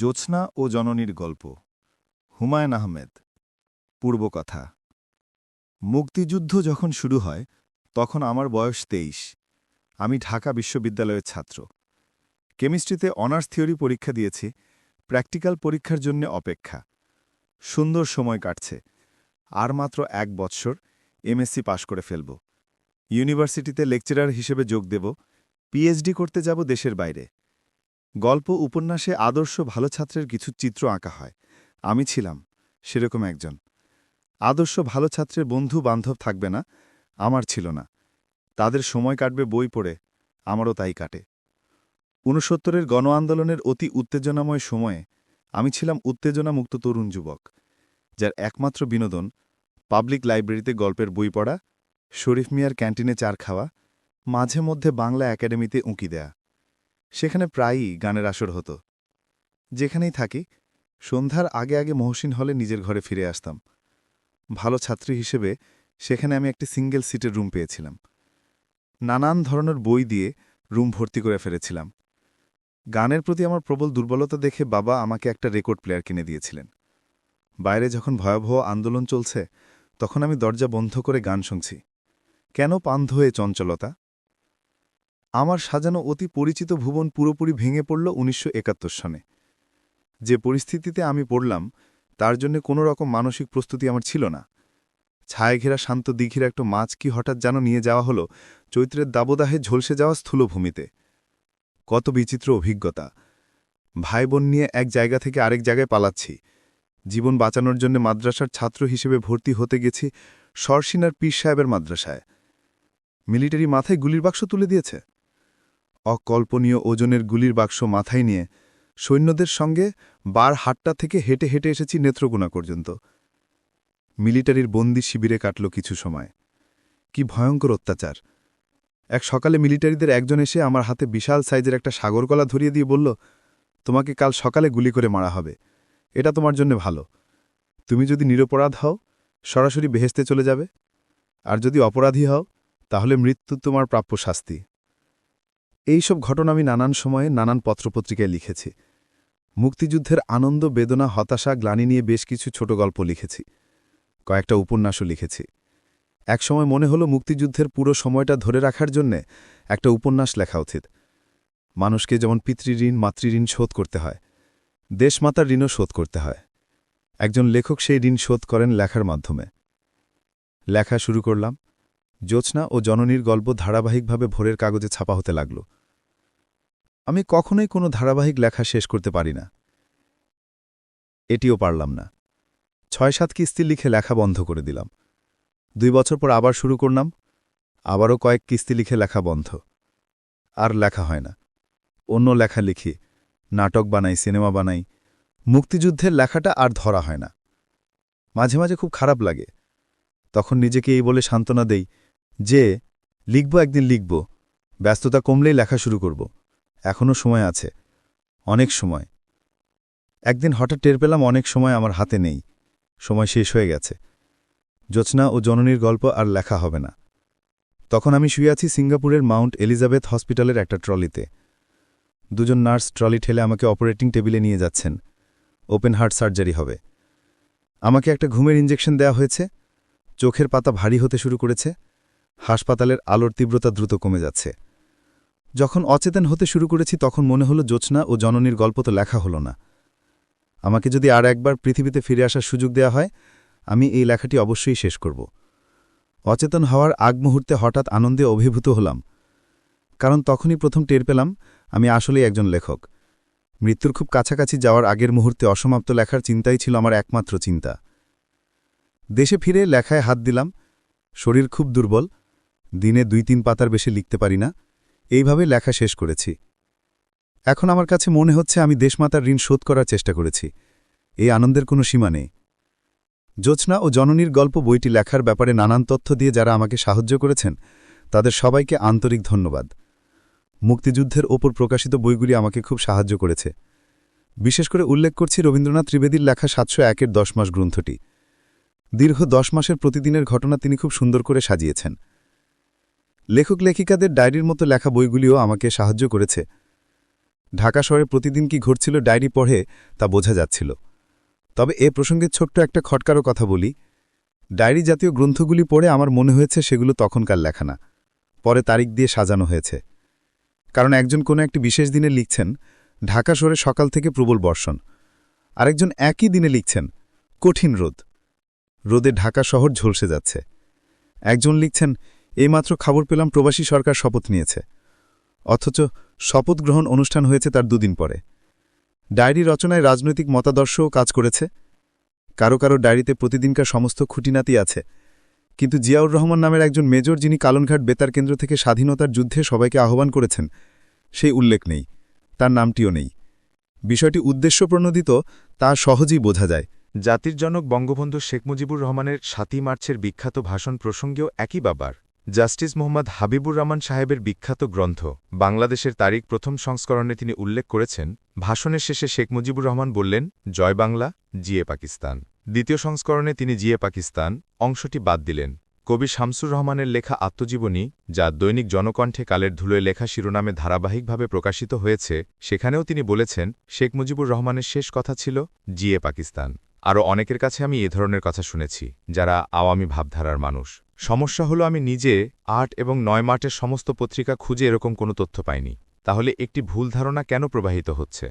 জ্যোৎস্না ও জননীর গল্প। হুমায়ুন আহমেদ। পূর্বকথা। মুক্তিযুদ্ধ যখন শুরু হয়, তখন আমার বয়স তেইশ। আমি ঢাকা বিশ্ববিদ্যালয়ের ছাত্র। কেমিস্ট্রিতে অনার্স থিওরি পরীক্ষা দিয়েছি, প্র্যাকটিক্যাল পরীক্ষার জন্য অপেক্ষা। সুন্দর সময় কাটছে। আর মাত্র এক বৎসর এমএসসি পাশ করে ফেলব। ইউনিভার্সিটিতে লেকচারার হিসেবে যোগ দেব, পিএইচডি করতে যাব দেশের বাইরে। গল্প উপন্যাসে আদর্শ ভালো ছাত্রের কিছু চিত্র আঁকা হয়। আমি ছিলাম সেরকম একজন। আদর্শ ভালো ছাত্রের বন্ধু বান্ধব থাকবে না, আমার ছিল না। তাদের সময় কাটবে, বই পড়ে, আমারও তাই কাটে। ঊনসত্তরের গণ আন্দোলনের অতি উত্তেজনাময় সময়ে আমি ছিলাম উত্তেজনামুক্ত তরুণ যুবক, যার একমাত্র বিনোদন পাবলিক লাইব্রেরিতে গল্পের বই পড়া, শরীফ মিয়ার ক্যান্টিনে চার খাওয়া, মাঝে মধ্যে বাংলা একাডেমিতে উঁকি দেয়া। সেখানে প্রায়ই গানের আসর হতো। যেখানেই থাকি, সন্ধ্যার আগে আগে মহসিন হলে নিজের ঘরে ফিরে আসতাম। ভালো ছাত্রী হিসেবে সেখানে আমি একটি সিঙ্গেল সিটের রুম পেয়েছিলাম। নানান ধরনের বই দিয়ে রুম ভর্তি করে ফেলেছিলাম। গানের প্রতি আমার প্রবল দুর্বলতা দেখে বাবা আমাকে একটা রেকর্ড প্লেয়ার কিনে দিয়েছিলেন। বাইরে যখন ভয়াবহ আন্দোলন চলছে, তখন আমি দরজা বন্ধ করে গান শুনছি। কেন পান্ধ হয়ে চঞ্চলতা? আমার সাজানো অতি পরিচিত ভুবন পুরোপুরি ভেঙে পড়ল উনিশশো একাত্তর সনে। যে পরিস্থিতিতে আমি পড়লাম, তার জন্য কোনো রকম মানসিক প্রস্তুতি আমার ছিল না। ছায় ঘেরা শান্ত দিঘির একটা মাছ কি হঠাৎ যেন নিয়ে যাওয়া হলো, চৈত্রের দাবদাহে ঝলসে যাওয়া স্থূলভূমিতে। কত বিচিত্র অভিজ্ঞতা। ভাই বোন নিয়ে এক জায়গা থেকে আরেক জায়গায় পালাচ্ছি। জীবন বাঁচানোর জন্য মাদ্রাসার ছাত্র হিসেবে ভর্তি হতে গেছি সরসিনার পীর সাহেবের মাদ্রাসায়। মিলিটারি মাথায় গুলির বাক্স তুলে দিয়েছে। অকল্পনীয় ওজনের গুলির বাক্স মাথায় নিয়ে সৈন্যদের সঙ্গে বার হাট্টা থেকে হেঁটে হেঁটে এসেছি নেত্রকোনা পর্যন্ত। মিলিটারির বন্দি শিবিরে কাটল কিছু সময়। কি ভয়ঙ্কর অত্যাচার। এক সকালে মিলিটারিদের একজন এসে আমার হাতে বিশাল সাইজের একটা সাগরকলা ধরিয়ে দিয়ে বলল, তোমাকে কাল সকালে গুলি করে মারা হবে। এটা তোমার জন্য ভালো। তুমি যদি নিরপরাধ হও, সরাসরি বেহেস্তে চলে যাবে। আর যদি অপরাধী হও, তাহলে মৃত্যু তোমার প্রাপ্য শাস্তি। এই সব ঘটনা আমি নানান সময়ে নানান পত্রপত্রিকায় লিখেছি। মুক্তিযুদ্ধের আনন্দ, বেদনা, হতাশা, গ্লানি নিয়ে বেশ কিছু ছোট গল্প লিখেছি। কয়েকটা উপন্যাসও লিখেছি। একসময় মনে হলো মুক্তিযুদ্ধের পুরো সময়টা ধরে রাখার জন্যে একটা উপন্যাস লেখা উচিত। মানুষকে যেমন পিতৃঋণ মাতৃঋণ শোধ করতে হয়, দেশমাতার ঋণও শোধ করতে হয়। একজন লেখক সেই ঋণ শোধ করেন লেখার মাধ্যমে। লেখা শুরু করলাম জ্যোৎস্না ও জননীর গল্প ধারাবাহিকভাবে ভোরের কাগজে ছাপা হতে লাগল। আমি কখনোই কোনো ধারাবাহিক লেখা শেষ করতে পারি না। এটিও পারলাম না। ছয় সাত কিস্তি লিখে লেখা বন্ধ করে দিলাম। দুই বছর পর আবার শুরু করলাম, আবারও কয়েক কিস্তি লিখে লেখা বন্ধ। আর লেখা হয় না। অন্য লেখা লিখি, নাটক বানাই, সিনেমা বানাই, মুক্তিযুদ্ধের লেখাটা আর ধরা হয় না। মাঝে মাঝে খুব খারাপ লাগে। তখন নিজেকে এই বলে সান্ত্বনা দেই যে, লিখব একদিন লিখব। ব্যস্ততা কমলেই লেখা শুরু করব। এখনও সময় আছে। অনেক সময়। একদিন হঠাৎ টের পেলাম অনেক সময় আমার হাতে নেই। সময় শেষ হয়ে গেছে। জ্যোৎস্না ও জননীর গল্প আর লেখা হবে না। তখন আমি শুয়ে আছি সিঙ্গাপুরের মাউন্ট এলিজাবেথ হসপিটালের একটা ট্রলিতে। দুজন নার্স ট্রলি ঠেলে আমাকে অপারেটিং টেবিলে নিয়ে যাচ্ছেন। ওপেন হার্ট সার্জারি হবে। আমাকে একটা ঘুমের ইঞ্জেকশন দেয়া হয়েছে। চোখের পাতা ভারী হতে শুরু করেছে। হাসপাতালের আলোর তীব্রতা দ্রুত কমে যাচ্ছে। যখন অচেতন হতে শুরু করেছি, তখন মনে হলো জ্যোৎস্না ও জননীর গল্প তো লেখা হলো না। আমাকে যদি আর একবার পৃথিবীতে ফিরে আসার সুযোগ দেয়া হয়, আমি এই লেখাটি অবশ্যই শেষ করব। অচেতন হওয়ার আগ মুহূর্তে হঠাৎ আনন্দে অভিভূত হলাম। কারণ তখনই প্রথম টের পেলাম, আমি আসলেই একজন লেখক। মৃত্যুর খুব কাছাকাছি যাওয়ার আগের মুহূর্তে অসমাপ্ত লেখার চিন্তাই ছিল আমার একমাত্র চিন্তা। দেশে ফিরে লেখায় হাত দিলাম, শরীর খুব দুর্বল দিনে দুই তিন পাতার বেশি লিখতে পারি না। এইভাবে লেখা শেষ করেছি। এখন আমার কাছে মনে হচ্ছে আমি দেশমাতার ঋণ শোধ করার চেষ্টা করেছি। এই আনন্দের কোনো সীমা নেই। জ্যোৎস্না ও জননীর গল্প বইটি লেখার ব্যাপারে নানান তথ্য দিয়ে যারা আমাকে সাহায্য করেছেন, তাদের সবাইকে আন্তরিক ধন্যবাদ। মুক্তিযুদ্ধের ওপর প্রকাশিত বইগুলি আমাকে খুব সাহায্য করেছে। বিশেষ করে উল্লেখ করছি রবীন্দ্রনাথ ত্রিবেদীর লেখা সাতশো একের দশ মাস গ্রন্থটি। দীর্ঘ দশ মাসের প্রতিদিনের ঘটনা তিনি খুব সুন্দর করে সাজিয়েছেন। লেখক লেখিকাদের ডায়েরির মতো লেখা বইগুলিও আমাকে সাহায্য করেছে। ঢাকা শহরে প্রতিদিন কি ঘটছিল ডায়েরি পড়ে তা বোঝা যাচ্ছিল। তবে এ প্রসঙ্গে ছোট্ট একটা খটকারও কথা বলি। ডায়েরি জাতীয় গ্রন্থগুলি পড়ে আমার মনে হয়েছে সেগুলো তখনকার লেখা না। পরে তারিখ দিয়ে সাজানো হয়েছে। কারণ একজন কোনো একটি বিশেষ দিনে লিখছেন, ঢাকা শহরে সকাল থেকে প্রবল বর্ষণ। আরেকজন একই দিনে লিখছেন, কঠিন রোদ। রোদে ঢাকা শহর ঝলসে যাচ্ছে। একজন লিখছেন এইমাত্র খবর পেলাম প্রবাসী সরকার শপথ নিয়েছে। অথচ শপথ গ্রহণ অনুষ্ঠান হয়েছে তার দুদিন পরে। ডায়েরি রচনায় রাজনৈতিক মতাদর্শও কাজ করেছে। কারও কারও ডায়েরিতে প্রতিদিনকার সমস্ত খুঁটিনাতি আছে। কিন্তু জিয়াউর রহমান নামের একজন মেজর যিনি কালনঘাট বেতার কেন্দ্র থেকে স্বাধীনতার যুদ্ধে সবাইকে আহ্বান করেছেন, সেই উল্লেখ নেই। তার নামটিও নেই। বিষয়টি উদ্দেশ্যপ্রণোদিত, তা সহজেই বোঝা যায়। জাতির জনক বঙ্গবন্ধু শেখ মুজিবুর রহমানের সাতই মার্চের বিখ্যাত ভাষণ প্রসঙ্গেও একই বাবার। জাস্টিস মোহাম্মদ হাবিবুর রহমান সাহেবের বিখ্যাত গ্রন্থ, বাংলাদেশের তারিখ প্রথম সংস্করণে তিনি উল্লেখ করেছেন, ভাষণের শেষে শেখ মুজিবুর রহমান বললেন, জয় বাংলা, জিয়ে পাকিস্তান। দ্বিতীয় সংস্করণে তিনি জিয়ে পাকিস্তান অংশটি বাদ দিলেন। কবি শামসুর রহমানের লেখা আত্মজীবনী, যা দৈনিক জনকণ্ঠে কালের ধুলোয় লেখা শিরোনামে ধারাবাহিকভাবে প্রকাশিত হয়েছে, সেখানেও তিনি বলেছেন, শেখ মুজিবুর রহমানের শেষ কথা ছিল, জিয়ে পাকিস্তান। আরও অনেকের কাছে আমি এ ধরনের কথা শুনেছি, যারা আওয়ামী ভাবধারার মানুষ। সমস্যা হলো আমি নিজে আট এবং নয় মার্চের সমস্ত পত্রিকা খুঁজে এরকম কোনো তথ্য পাইনি। তাহলে একটি ভুল ধারণা কেন প্রবাহিত হচ্ছে?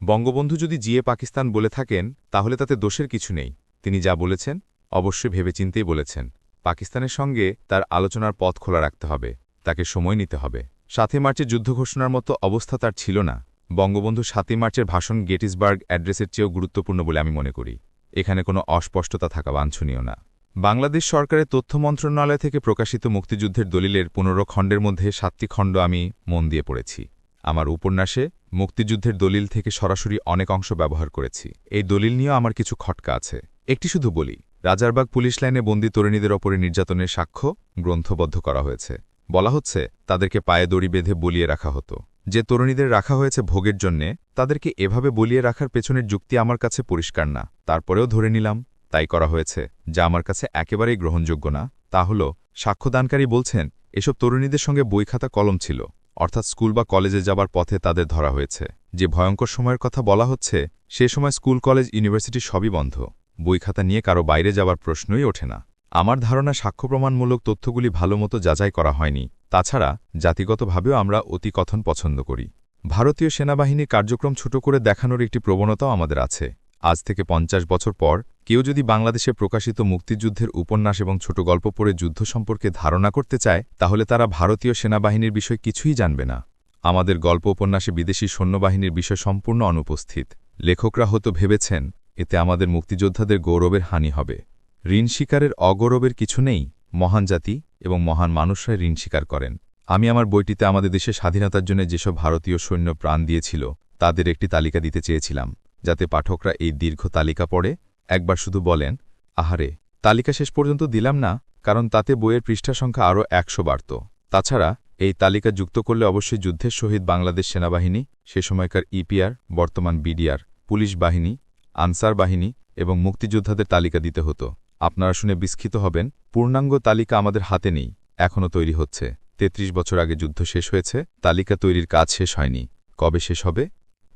বঙ্গবন্ধু যদি জিয়ে পাকিস্তান বলে থাকেন, তাহলে তাতে দোষের কিছু নেই। তিনি যা বলেছেন, অবশ্যই ভেবেচিন্তেই বলেছেন। পাকিস্তানের সঙ্গে তার আলোচনার পথ খোলা রাখতে হবে, তাকে সময় নিতে হবে। সাতই মার্চের যুদ্ধ ঘোষণার মতো অবস্থা তার ছিল না। বঙ্গবন্ধু সাতই মার্চের ভাষণ গেটিসবার্গ অ্যাড্রেসের চেয়েও গুরুত্বপূর্ণ বলে আমি মনে করি। এখানে কোনো অস্পষ্টতা থাকা বাঞ্ছনীয় না। বাংলাদেশ সরকারের তথ্য মন্ত্রণালয় থেকে প্রকাশিত মুক্তিযুদ্ধের দলিলের পনেরো খণ্ডের মধ্যে সাতটি খণ্ড আমি মন দিয়ে পড়েছি। আমার উপন্যাসে মুক্তিযুদ্ধের দলিল থেকে সরাসরি অনেক অংশ ব্যবহার করেছি। এই দলিল নিয়েও আমার কিছু খটকা আছে। একটি শুধু বলি, রাজারবাগ পুলিশ লাইনে বন্দী তরুণীদের ওপরে নির্যাতনের সাক্ষ্য গ্রন্থবদ্ধ করা হয়েছে। বলা হচ্ছে, তাদেরকে পায়ে দড়ি বেঁধে বলিয়ে রাখা হতো। যে তরুণীদের রাখা হয়েছে ভোগের জন্যে, তাদেরকে এভাবে বলিয়ে রাখার পেছনের যুক্তি আমার কাছে পরিষ্কার না। তারপরেও ধরে নিলাম তাই করা হয়েছে, যা আমার কাছে একেবারেই গ্রহণযোগ্য না। তা হল, সাক্ষ্যদানকারী বলছেন, এসব তরুণীদের সঙ্গে বই খাতা কলম ছিল, অর্থাৎ স্কুল বা কলেজে যাবার পথে তাদের ধরা হয়েছে। যে ভয়ঙ্কর সময়ের কথা বলা হচ্ছে, সে সময় স্কুল, কলেজ, ইউনিভার্সিটি সবই বন্ধ। বই খাতা নিয়ে কারও বাইরে যাবার প্রশ্নই ওঠে না। আমার ধারণা সাক্ষ্য প্রমাণমূলক তথ্যগুলি ভালোমতো যাচাই করা হয়নি। তাছাড়া, জাতিগতভাবেও আমরা অতি কথন পছন্দ করি। ভারতীয় সেনাবাহিনীর কার্যক্রম ছোট করে দেখানোর একটি প্রবণতাও আমাদের আছে। আজ থেকে পঞ্চাশ বছর পর কেউ যদি বাংলাদেশে প্রকাশিত মুক্তিযুদ্ধের উপন্যাস এবং ছোট গল্প পড়ে যুদ্ধ সম্পর্কে ধারণা করতে চায়, তাহলে তারা ভারতীয় সেনাবাহিনীর বিষয় কিছুই জানবে না। আমাদের গল্প উপন্যাসে বিদেশি সৈন্যবাহিনীর বিষয় সম্পূর্ণ অনুপস্থিত। লেখকরা হতো ভেবেছেন, এতে আমাদের মুক্তিযোদ্ধাদের গৌরবের হানি হবে। ঋণ শিকারের অগৌরবের কিছু নেই, মহান জাতি এবং মহান মানুষরাই ঋণ স্বীকার করেন। আমি আমার বইটিতে আমাদের দেশে স্বাধীনতার জন্য যেসব ভারতীয় সৈন্য প্রাণ দিয়েছিল, তাদের একটি তালিকা দিতে চেয়েছিলাম, যাতে পাঠকরা এই দীর্ঘ তালিকা পড়ে একবার শুধু বলেন, আহারে, তালিকা শেষ পর্যন্ত দিলাম না, কারণ তাতে বইয়ের পৃষ্ঠা সংখ্যা আরও একশো বাড়ত। তাছাড়া, এই তালিকা যুক্ত করলে অবশ্যই যুদ্ধের সহিত বাংলাদেশ সেনাবাহিনী, সে সময়কার ইপিআর, বর্তমান বিডিআর, পুলিশ বাহিনী, আনসার বাহিনী এবং মুক্তিযোদ্ধাদের তালিকা দিতে হতো। আপনারা শুনে বিস্মিত হবেন, পূর্ণাঙ্গ তালিকা আমাদের হাতে নেই, এখনও তৈরি হচ্ছে। ৩৩ বছর আগে যুদ্ধ শেষ হয়েছে, তালিকা তৈরির কাজ শেষ হয়নি। কবে শেষ হবে?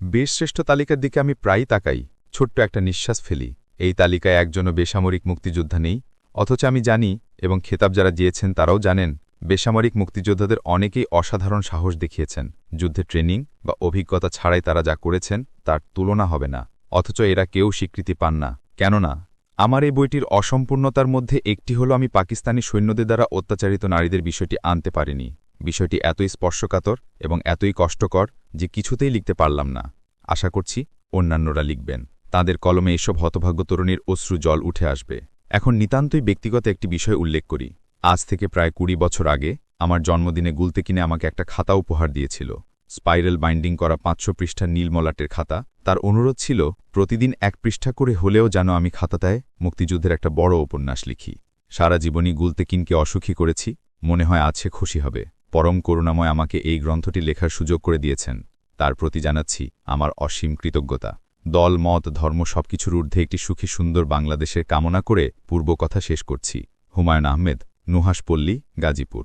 বীরশ্রেষ্ঠ তালিকার দিকে আমি প্রায়ই তাকাই, ছোট্ট একটা নিঃশ্বাস ফেলি। এই তালিকায় একজনও বেসামরিক মুক্তিযোদ্ধা নেই, অথচ আমি জানি এবং খেতাব যারা দিয়েছেন তারাও জানেন, বেসামরিক মুক্তিযোদ্ধাদের অনেকেই অসাধারণ সাহস দেখিয়েছেন। যুদ্ধে ট্রেনিং বা অভিজ্ঞতা ছাড়াই তারা যা করেছেন তার তুলনা হবে না, অথচ এরা কেউ স্বীকৃতি পান না। কেননা, আমার এই বইটির অসম্পূর্ণতার মধ্যে একটি হল আমি পাকিস্তানি সৈন্যদের দ্বারা অত্যাচারিত নারীদের বিষয়টি আনতে পারিনি। বিষয়টি এতই স্পর্শকাতর এবং এতই কষ্টকর যে কিছুতেই লিখতে পারলাম না। আশা করছি অন্যান্যরা লিখবেন। তাদের কলমে এসব হতভাগ্য তরুণীর অশ্রু জল উঠে আসবে। এখন নিতান্তই ব্যক্তিগত একটি বিষয় উল্লেখ করি। আজ থেকে প্রায় কুড়ি বছর আগে আমার জন্মদিনে গুলতে কিনে আমাকে একটা খাতা উপহার দিয়েছিল। স্পাইরাল বাইন্ডিং করা পাঁচশো পৃষ্ঠা নীলমলাটের খাতা। তার অনুরোধ ছিল, প্রতিদিন এক পৃষ্ঠা করে হলেও যেন আমি খাতাটায় মুক্তিযুদ্ধের একটা বড় উপন্যাস লিখি। সারা জীবনই গুলতেকিনকে অসুখী করেছি, মনে হয় আছে খুশি হবে। পরম করুণাময় আমাকে এই গ্রন্থটি লেখার সুযোগ করে দিয়েছেন। তার প্রতি জানাচ্ছি আমার অসীম কৃতজ্ঞতা। দল, মত, ধর্ম সবকিছুর ঊর্ধ্বে একটি সুখী, সুন্দর বাংলাদেশের কামনা করে পূর্ব কথা শেষ করছি। হুমায়ুন আহমেদ নুহাসপল্লী গাজীপুর।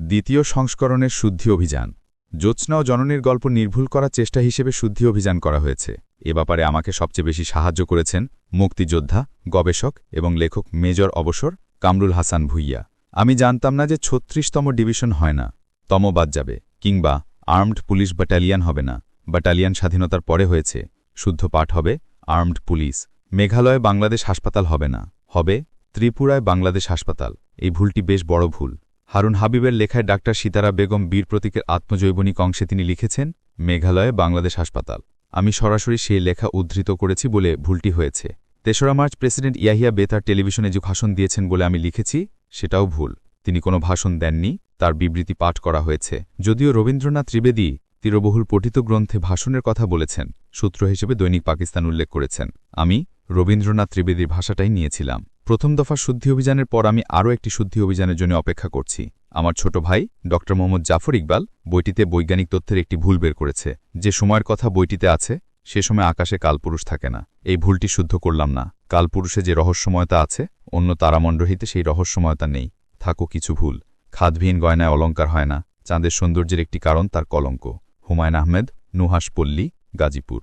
দ্বিতীয় সংস্করণের শুদ্ধি অভিযান। জ্যোৎস্না ও জননীর গল্প নির্ভুল করার চেষ্টা হিসেবে শুদ্ধি অভিযান করা হয়েছে। এ ব্যাপারে আমাকে সবচেয়ে বেশি সাহায্য করেছেন মুক্তিযোদ্ধা, গবেষক এবং লেখক মেজর অবসর কামরুল হাসান ভুইয়া। আমি জানতাম না যে ছত্রিশতম ডিভিশন হয় না। তম বাদ যাবে, কিংবা আর্মড পুলিশ ব্যাটালিয়ান হবে না। ব্যাটালিয়ান স্বাধীনতার পরে হয়েছে। শুদ্ধ পাঠ হবে, আর্মড পুলিশ। মেঘালয়ে বাংলাদেশ হাসপাতাল হবে না। হবে, ত্রিপুরায় বাংলাদেশ হাসপাতাল। এই ভুলটি বেশ বড় ভুল। হারুন হাবিবের লেখায় ডাক্তার সীতারা বেগম বীর প্রতীকের আত্মজৈবনিক অংশে তিনি লিখেছেন, মেঘালয়ে বাংলাদেশ হাসপাতাল। আমি সরাসরি সেই লেখা উদ্ধৃত করেছি বলে ভুলটি হয়েছে। তেসরা মার্চ প্রেসিডেন্ট ইয়াহিয়া বেতার টেলিভিশনে যে ভাষণ দিয়েছেন বলে আমি লিখেছি, সেটাও ভুল। তিনি কোনো ভাষণ দেননি, তার বিবৃতি পাঠ করা হয়েছে। যদিও রবীন্দ্রনাথ ত্রিবেদী তীরবহুল পঠিত গ্রন্থে ভাষণের কথা বলেছেন, সূত্র হিসেবে দৈনিক পাকিস্তান উল্লেখ করেছেন। আমি রবীন্দ্রনাথ ত্রিবেদীর ভাষাটাই নিয়েছিলাম। প্রথম দফা শুদ্ধি অভিযানের পর আমি আরও একটি শুদ্ধি অভিযানের জন্য অপেক্ষা করছি। আমার ছোট ভাই, ড. মোহাম্মদ জাফর ইকবাল, বইটিতে বৈজ্ঞানিক তথ্যের একটি ভুল বের করেছে। যে সময়ের কথা বইটিতে আছে, সে সময় আকাশে কালপুরুষ থাকে না। এই ভুলটি শুদ্ধ করলাম না। কালপুরুষে যে রহস্যময়তা আছে, অন্য তারামণ্ডহিতে সেই রহস্যময়তা নেই। থাকো কিছু ভুল। খাদবিহীন গয়নায় অলঙ্কার হয় না। চাঁদের সৌন্দর্যের একটি কারণ তার কলঙ্ক। হুমায়ুন আহমেদ নুহাস পল্লী গাজীপুর।